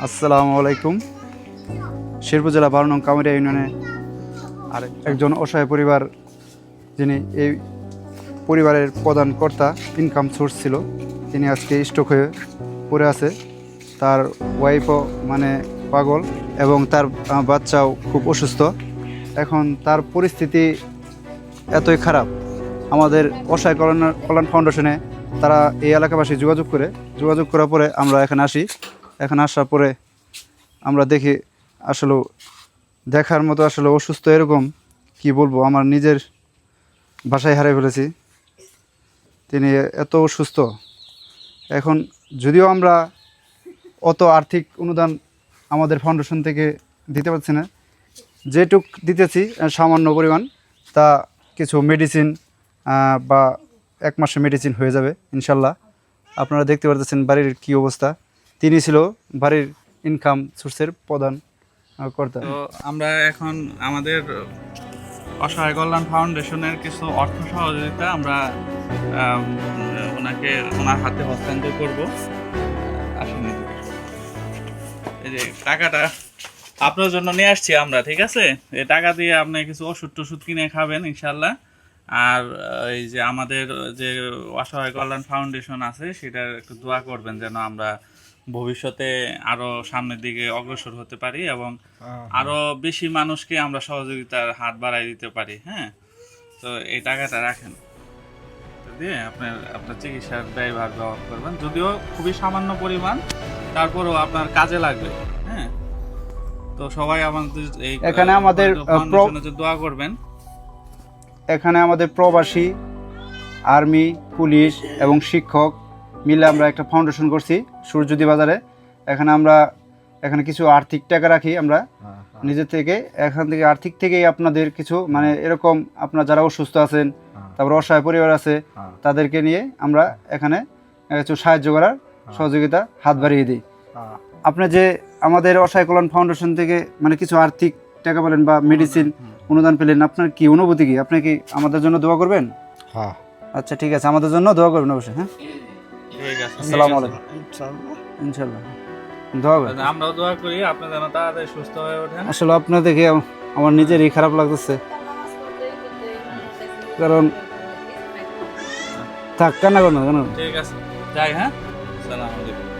আসসালামু আলাইকুম। শেরপুর জেলা বারো নং কামারিয়া ইউনিয়নে আর একজন অসহায় পরিবার, যিনি এই পরিবারের প্রধান কর্তা ইনকাম সোর্স ছিল, তিনি আজকে স্ট্রোক হয়ে পড়ে আছে। তার ওয়াইফও মানে পাগল এবং তার বাচ্চাও খুব অসুস্থ। এখন তার পরিস্থিতি এতই খারাপ। আমাদের অসহায় কল্যাণ কল্যাণ ফাউন্ডেশনে তারা এই এলাকাবাসী যোগাযোগ করে, যোগাযোগ করার পরে আমরা এখানে আসি। এখানে আসার পরে আমরা দেখি আসলে দেখার মতো আসলে অসুস্থ এরকম, কি বলব, আমার নিজের বাসায় হারিয়ে ফেলেছি। তিনি এত অসুস্থ। এখন যদিও আমরা অত আর্থিক অনুদান আমাদের ফাউন্ডেশন থেকে দিতে পারছি না, যেটুক দিতেছি সামান্য পরিমাণ, তা কিছু মেডিসিন বা এক মাসে মেডিসিন হয়ে যাবে, ইনশাল্লাহ। আপনারা দেখতে পারতেছেন বাড়ির কি অবস্থা। তিনি ছিল বাড়ির ইনকাম সোর্সের প্রধান কর্তা। তো আমরা এখন আমাদের অসহায় কল্যাণ ফাউন্ডেশনের কিছু অর্থ সহযোগিতা আমরা ওনাকে, ওনার হাতে হস্তান্তর করব। আসেন এই যে টাকাটা আপনার জন্য নিয়ে আসছি আমরা, ঠিক আছে? এই টাকা দিয়ে আপনি কিছু ওষুধ টষুধ কিনে খাবেন ইনশাল্লাহ আর এই যে আমাদের যে অসহায় কল্যাণ ফাউন্ডেশন আছে সেটার একটু দোয়া করবেন যেন আমরা ভবিষ্যতে আরও সামনের দিকে অগ্রসর হতে পারি এবং আরও বেশি মানুষকে আমরা সহযোগিতার হাত বাড়াই দিতে পারি হ্যাঁ? তো এই টাকাটা রাখেন। দিয়ে আপনার আপনার চিকিৎসার ব্যয়ভার ব্যবহার করবেন। যদিও খুবই সামান্য পরিমাণ তারপরেও আপনার কাজে লাগবে হ্যাঁ? তো সবাই আমাদের এই এখানে আমাদের, দোয়া করবেন। এখানে আমাদের প্রবাসী আর্মি পুলিশ এবং শিক্ষক মিলে আমরা একটা ফাউন্ডেশন করছি সূর্যদী বাজারে এখানে আমরা এখানে কিছু আর্থিক টাকা রাখি আমরা। নিজের থেকে এখান থেকে আর্থিক থেকেই আপনাদের কিছু মানে এরকম আপনার যারা অসুস্থ আছেন তারপর অসহায় পরিবার আছে তাদেরকে নিয়ে আমরা এখানে কিছু সাহায্য করার সহযোগিতা হাত বাড়িয়ে দিই। আপনি যে আমাদের অসহায় কল্যাণ ফাউন্ডেশন থেকে মানে কিছু আর্থিক টাকা পেলেন বা মেডিসিন অনুদান পেলেন আপনার কি অনুভূতি কি? আপনি কি আমাদের জন্য দোয়া করবেন? হ্যাঁ। আচ্ছা ঠিক আছে আমাদের জন্য দোয়া করবেন অবশ্যই হ্যাঁ? ঠিক আছে। আসসালামু আলাইকুম। ইনশাল্লাহ দোয়া করবেন। আমরাও দোয়া করি আপনি যেন তাড়াতাড়ি সুস্থ হয়ে ওঠেন। আসলে আপনার দেখে আমার নিজেরই খারাপ লাগতেছে। কারণ থাক কান্না করো না কেন ঠিক আছে যাই হ্যাঁ? সালাম আলাইকুম।